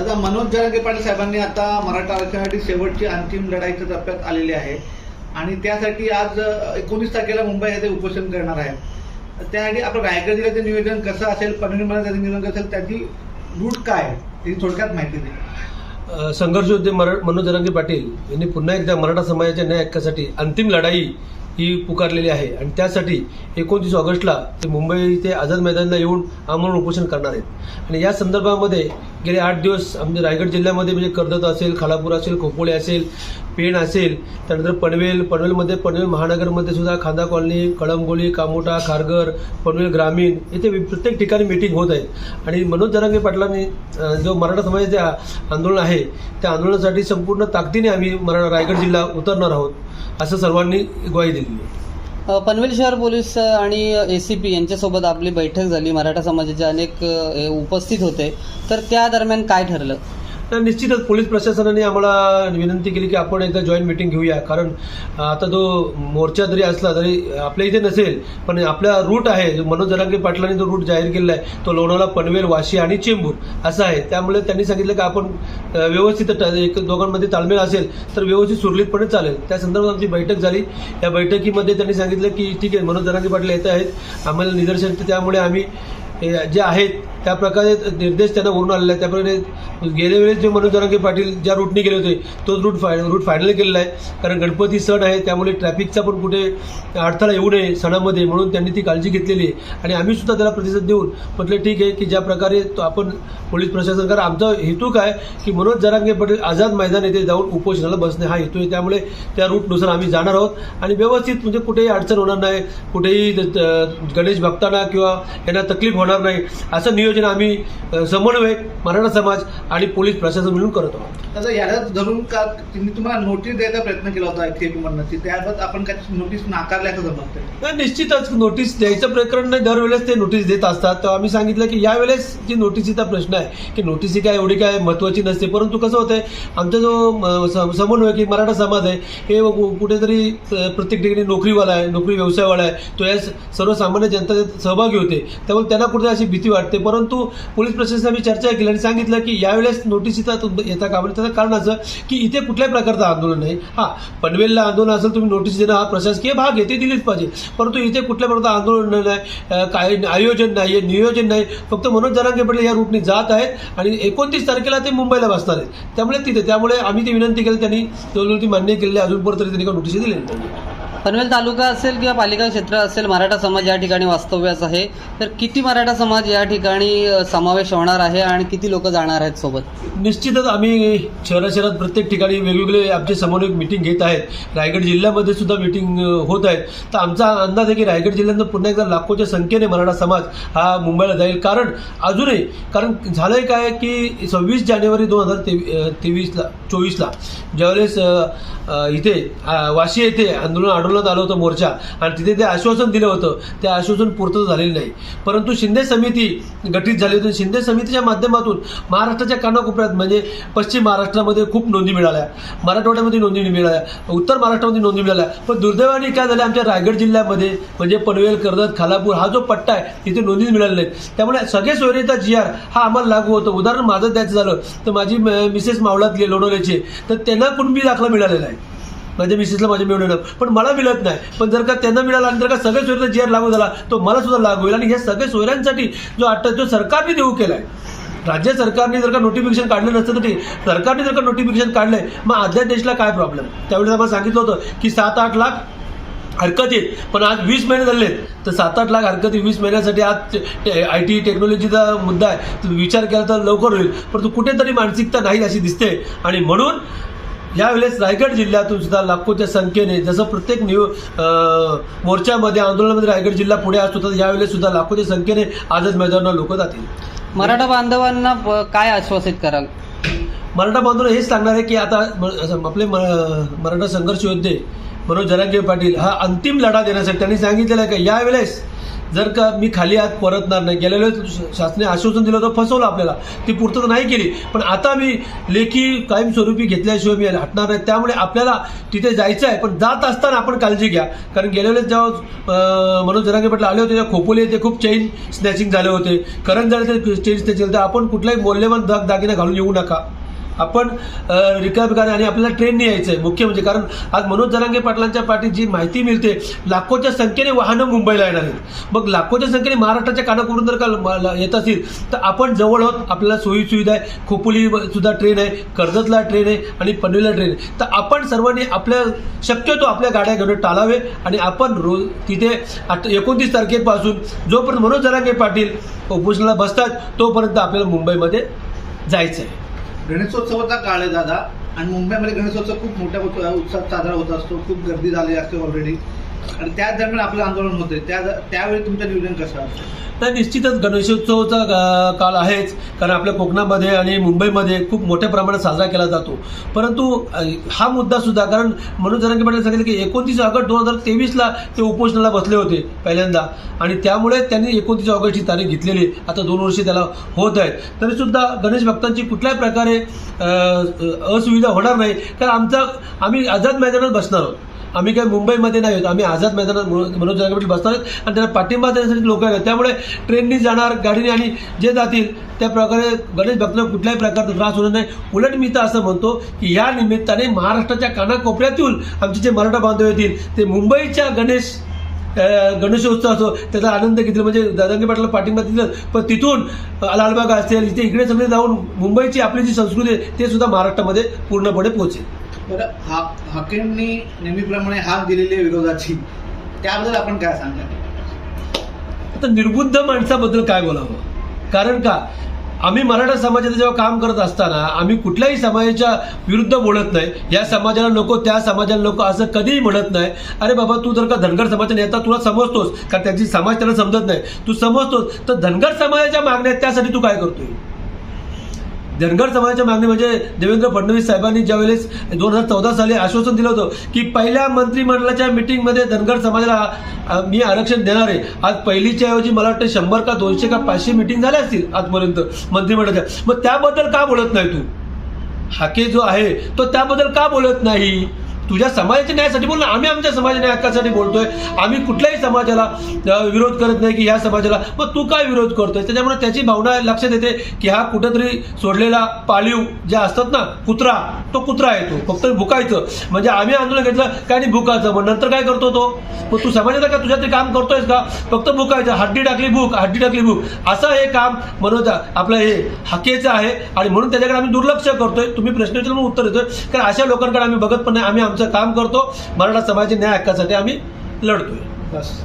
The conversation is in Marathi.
दादा मनोज जरांगे पाटील साहेबांनी आता मराठा आरक्षणासाठी शेवटची अंतिम लढाईच्या टप्प्यात आलेली आहे. आणि त्यासाठी आज एकोणीस तारखेला मुंबई येथे उपोषण करणार आहे. त्यासाठी आपलं रायगड जिल्ह्याचं नियोजन कसं असेल पनवेल त्याचं नियोजन कसं असेल त्याची रूट काय आहे त्याची थोडक्यात माहिती दे संघर्ष होते मरा मनोज जरांगे पाटील यांनी पुन्हा एकदा मराठा समाजाच्या न्याय हक्कासाठी अंतिम लढाई ही पुकारलेली आहे. आणि त्यासाठी एकोणतीस ऑगस्टला ते मुंबई ते आझाद मैदानला येऊन आमरण उपोषण करणार आहेत. आणि या संदर्भामध्ये गेले आठ दिवस आमच्या रायगड जिल्ह्यामध्ये म्हणजे कर्जत असेल खालापूर असेल खोपोळे असेल पेण असेल त्यानंतर पनवेल पनवेलमध्ये पनवेल महानगरमध्ये सुद्धा खांदा कॉलनी कळंबोली कामोटा खारघर पनवेल ग्रामीण येथे प्रत्येक ठिकाणी मीटिंग होत आहे आणि मनोज जरांगे पाटलांनी जो मराठा समाजाचे आंदोलन आहे त्या आंदोलनासाठी संपूर्ण ताकदीने आम्ही मराठा रायगड जिल्हा उतरणार आहोत असं सर्वांनी ग्वाही दिली आहे. पनवेल शहर पोलीस आणि ए सी पी यांच्यासोबत आपली बैठक झाली. मराठा समाजाचे अनेक हे उपस्थित होते. तर त्या दरम्यान काय ठरलं? तर निश्चितच पोलीस प्रशासनाने आम्हाला विनंती केली की आपण एकदा जॉईंट मिटिंग घेऊया. कारण आता जो मोर्चा जरी असला तरी आपल्या इथे नसेल पण आपला रूट आहे. जो मनोज जरांगे पाटलांनी जो रूट जाहीर केलेला आहे. तो लोणावळा पनवेल वाशी आणि चेंबूर असा आहे. त्यामुळे त्यांनी सांगितलं की आपण व्यवस्थित एक दोघांमध्ये ताळमेळ असेल तर व्यवस्थित सुरळीतपणे चालेल. त्या संदर्भात आमची बैठक झाली. या बैठकीमध्ये त्यांनी सांगितलं की ठीक आहे मनोज जरांगे पाटील येत आहेत. आम्हाला निदर्शन त्यामुळे आम्ही जे आहेत त्या प्रकारे निर्देश त्यांना वरून आलेला आहे. त्याप्रकारे गेल्या वेळेस जे मनोज जरांगे पाटील ज्या रूटने गेले होते तोच रूट फाय रूट फायनल केलेला आहे. कारण गणपती सण आहे त्यामुळे ट्रॅफिकचा पण कुठे अडथळा येऊ नये सणामध्ये म्हणून त्यांनी ती काळजी घेतलेली आहे. आणि आम्ही सुद्धा त्याला प्रतिसाद देऊन म्हटलं ठीक आहे की ज्या प्रकारे तो आपण पोलीस प्रशासन कारण आमचा हेतू काय की मनोज जरांगे पाटील आझाद मैदान येथे जाऊन उपोषणाला बसणे हा हेतू आहे. त्यामुळे त्या रूटनुसार आम्ही जाणार आहोत. आणि व्यवस्थित म्हणजे कुठेही अडचण होणार नाही कुठेही गणेश भक्तांना किंवा यांना तकलीफ होणार नाही असं नियोजन आम्ही अ, समन्वय मराठा समाज आणि पोलीस प्रशासन मिळून करत आहोत. दादा याला धरून का त्यांनी तुम्हाला नोटीस द्यायचा प्रयत्न केला होता एफ म्हणून त्याबाबत आपण काय नोटीस नाकारल्याचं समजतं नाही निश्चितच नोटीस द्यायचं प्रकरण नाही. दरवेळेस ते नोटीस देत असतात. तर आम्ही सांगितलं की यावेळेस जी नोटीसीचा प्रश्न आहे की नोटीस ही काय एवढी काय महत्त्वाची नसते. परंतु कसं होतंय आमचा जो समन्वय की मराठा समाज आहे हे कुठेतरी प्रत्येक ठिकाणी नोकरीवाला आहे नोकरी व्यवसायवाला आहे. तो या सर्वसामान्य जनता सहभागी होते. त्यामुळे त्यांना कुठे अशी भीती वाटते. परंतु परंतु पोलीस प्रशासनाने चर्चा केली आणि सांगितलं की यावेळेस नोटीसीचा तुम- येता का त्याचं कारण असं की इथे कुठल्याही प्रकारचं आंदोलन नाही. हा पनवेलला आंदोलन असेल तुम्ही नोटीस देणं हा प्रशासकीय भाग आहे ते दिलीच पाहिजे. परंतु इथे कुठल्या प्रकारचं आंदोलन नाही काय आयोजन नाही आहे नियोजन नाही. फक्त मनोज जरांगे पटेल या रूटने जात आहेत आणि एकोणतीस तारखेला ते मुंबईला बसणार आहेत. त्यामुळे तिथे त्यामुळे आम्ही ती विनंती केली त्यांनी ती मान्य केलेली अजूनपर्यंत तरी त्यांनी काही नोटीस दिलेली नाही पनवेल तालुका असेल किंवा पालिका क्षेत्र असेल मराठा समाज या ठिकाणी वास्तव्यास आहे. तर किती मराठा समाज या ठिकाणी समावेश होणार आहे आणि किती लोक जाणार आहेत सोबत? निश्चितच आम्ही शहरा शहरात प्रत्येक ठिकाणी वेगवेगळे आमचे समन्वयक मिटिंग घेत आहेत. रायगड जिल्ह्यामध्ये सुद्धा मिटिंग होत आहेत. तर आमचा अंदाज आहे की रायगड जिल्ह्यातनं पुन्हा एकदा लाखोच्या संख्येने मराठा समाज हा मुंबईला जाईल. कारण अजूनही कारण झालंय काय की सव्वीस जानेवारी दोन हजार तेवी तेवीसला चोवीसला ज्यावेळेस इथे वाशी येथे आंदोलन आढळून अडवण्यात आलं होतं मोर्चा. आणि तिथे ते आश्वासन दिलं होतं. ते आश्वासन पूर्तता झालेलं नाही. परंतु शिंदे समिती गठीत झाली होती. शिंदे समितीच्या माध्यमातून महाराष्ट्राच्या कानाकोपऱ्यात म्हणजे पश्चिम महाराष्ट्रामध्ये खूप नोंदी मिळाल्या. मराठवाड्यामध्ये नोंदी मिळाल्या. उत्तर महाराष्ट्रामध्ये नोंदी मिळाल्या. पण दुर्दैवाने काय झालं? आमच्या रायगड जिल्ह्यामध्ये म्हणजे पनवेल कर्जत खालापूर हा जो पट्टा आहे तिथे नोंदी मिळाल्या नाहीत. त्यामुळे सगळे सोयरेचा जी आर हा आम्हाला लागू होतो. उदाहरण माझं द्यायचं झालं तर माझी म- मिसेस मावळातली आहे, लोणवल्याची तर त्यांना कुणबी दाखला मिळालेला आहे. माझ्या मिसेसला माझ्या मिळून पण मला मिळत नाही. पण जर का त्यांना मिळाला आणि जर का सगळ्या सोयऱ्यांचा जी आर लागू झाला तो मला सुद्धा लागू होईल. आणि ह्या सगळ्या सोयऱ्यांसाठी जो अट्टा जो सरकारने देऊ केला आहे राज्य सरकारने जर का नोटिफिकेशन काढलं नसतं तर सरकारने जर का नोटिफिकेशन काढलंय मग आदल्या देशला काय प्रॉब्लेम त्यावेळेस आम्हाला सांगितलं होतं की सात आठ लाख हरकत येत पण आज वीस महिने झाले तर सात आठ लाख हरकत वीस महिन्यासाठी आज आय टी टेक्नॉलॉजीचा मुद्दा आहे. विचार केला तर लवकर होईल. परंतु कुठेतरी मानसिकता नाही अशी दिसते. आणि म्हणून यावेळेस रायगड जिल्ह्यातून सुद्धा लाखोच्या संख्येने जसं प्रत्येक निव मोर्चामध्ये आंदोलनामध्ये रायगड जिल्हा पुढे असतो तर यावेळेस सुद्धा लाखोच्या संख्येने आजच मैदानावर लोक जातील. मराठा बांधवांना काय आश्वासित कराल? मराठा बांधव हेच सांगणार आहे की आता आपले मराठा संघर्ष योद्धे मनोज जरांगे पाटील हा अंतिम लढा देण्यासाठी त्यांनी सांगितलेलं आहे की? यावेळेस जर का मी खाली आत परतणार नाही गेल्या वेळेस शासनाने आश्वासन दिलं होतं फसवलं आपल्याला. ती पूर्तता नाही केली. पण आता मी लेखी कायमस्वरूपी घेतल्याशिवाय मी हटणार नाही. त्यामुळे आपल्याला तिथे जायचं आहे. पण जात असताना आपण काळजी घ्या. कारण गेल्या वेळेस जेव्हा मनोज जरांगे पाटील आले होते तेव्हा खोपोली येथे खूप चेन स्नॅचिंग झाले होते. करंट झाले ते चेन स्नॅचिंग तर आपण कुठलाही मौल्यवान दाग दागिना घालून येऊ नका. आपण रिकामी आणि आपल्याला ट्रेनने यायचं आहे मुख्य म्हणजे. कारण आज मनोज जरांगे पाटलांच्या पाठीत जी माहिती मिळते लाखोच्या संख्येने वाहनं मुंबईला येणार आहेत. मग लाखोच्या संख्येने महाराष्ट्राच्या कानाकोरून जर का येत असेल तर आपण जवळ आहोत आपल्याला सोयी सुविधा आहे खोपोली सुद्धा ट्रेन आहे कर्जतला ट्रेन आहे आणि पनवेलला ट्रेन आहे. तर आपण सर्वांनी आपल्या शक्यतो आपल्या गाड्या घेऊन टाळावे आणि आपण रोज तिथे आठ एकोणतीस तारखेपासून जोपर्यंत मनोज जरांगे पाटील उपोषणाला बसतात तोपर्यंत आपल्याला मुंबईमध्ये जायचं आहे गणेशोत्सवाचा काळ आहे दादा. आणि मुंबईमध्ये गणेशोत्सव खूप मोठ्या उत्सव उत्साहात साजरा होत असतो. खूप गर्दी झाली असते ऑलरेडी आणि त्याच दरम्यान आपलं आंदोलन होते त्या त्यावेळी तुमचं नियोजन कसं नाही निश्चितच गणेशोत्सवाचा काळ आहेच. कारण आपल्या कोकणामध्ये आणि मुंबईमध्ये खूप मोठ्या प्रमाणात साजरा केला जातो. परंतु हा मुद्दा सुद्धा कारण मनोज जरांगे पाटील सांगितलं की एकोणतीस ऑगस्ट दोन हजार तेवीसला ते उपोषणाला बसले होते पहिल्यांदा. आणि त्यामुळे त्यांनी एकोणतीस ऑगस्टची तारीख घेतलेली. आता दोन वर्षे त्याला होत आहेत. तरीसुद्धा गणेश भक्तांची कुठल्याही प्रकारे असुविधा होणार नाही. कारण आमचा आम्ही आझाद मैदानात बसणार आहोत. आम्ही काही मुंबईमध्ये नाही आहोत. आम्ही आझाद मैदानात मनोज जागापीठ बसणार आहेत आणि त्यांना पाठिंबा देण्यासाठी लोक आहेत. त्यामुळे ट्रेननी जाणार गाडीने आणि जे जातील त्या प्रकारे गणेश भक्तांना कुठल्याही प्रकारचा त्रास होणार नाही. उलट मी तर असं म्हणतो की या निमित्ताने महाराष्ट्राच्या कानाकोपऱ्यातून आमचे जे मराठा बांधव येतील ते मुंबईच्या गणेश गणेशोत्सव असो त्याचा आनंद घेतला. म्हणजे दादांगी पाटला पाठिंबा दिलं पण तिथून लालबाग असेल इथे इकडे सगळे जाऊन मुंबईची आपली जी संस्कृती आहे ते सुद्धा महाराष्ट्रामध्ये पूर्णपणे पोहोचेल. बरं हा हकीमनी नेहमीप्रमाणे हाक दिलेली आहे विरोधाची. त्याबद्दल आपण काय सांगा आता निर्बुद्ध माणसाबद्दल काय बोलावं? कारण का? आम्ही मराठा समाजाचं जेव्हा काम करत असताना आम्ही कुठल्याही समाजाच्या विरुद्ध बोलत नाही. या समाजाला नको त्या समाजाला नको असं कधीही म्हणत नाही. अरे बाबा तू जर का धनगर समाजाचा नेता तुला समजतोस. का त्याची समाज त्याला समजत नाही? तू समजतोस. तर धनगर समाजाच्या मागण्या त्यासाठी तू काय करतोय? धनगर समाजाच्या मागणी म्हणजे देवेंद्र फडणवीस साहेबांनी ज्यावेळेस दोन हजार चौदा साली आश्वासन दिलं होतं की पहिल्या मंत्रिमंडळाच्या मिटिंगमध्ये धनगर समाजाला मी आरक्षण देणार आहे. आज पहिलीच्या ऐवजी मला वाटतं शंभर का दोनशे का पाचशे मिटिंग झाल्या असतील आजपर्यंत मंत्रिमंडळाच्या. मग त्याबद्दल का बोलत नाही तू? हाके जो आहे तो त्याबद्दल का बोलत नाही? तुझ्या समाजाच्या न्यायासाठी बोल ना. आम्ही आमच्या समाजाच्या हक्कासाठी बोलतोय. आम्ही कुठल्याही समाजाला विरोध करत नाही की ह्या समाजाला. मग तू काय विरोध करतोय? त्याच्यामुळे त्याची भावना लक्षात येते की हा कुठंतरी सोडलेला पाळीव जे असतात ना कुत्रा तो कुत्रा आहे तो. फक्त भुकायचं. म्हणजे आम्ही आंदोलन घेतलं काय नाही भुकायचं. मग नंतर काय करतो तो? मग तू समाजाचा का? तुझ्या तरी काम करतोयस का? फक्त भुकायचं. हड्डी टाकली भूक. हड्डी टाकली भूक. असं हे काम मनोज आपलं हे हकेचं आहे. आणि म्हणून त्याच्याकडे आम्ही दुर्लक्ष करतोय. तुम्ही प्रश्न विचारला उत्तर देतोय. कारण अशा लोकांकडे आम्ही बघत पण नाही. आम्ही आमचं काम करतो. मराठा समाजाच्या न्याय हक्कासाठी आम्ही लढतोय. बस.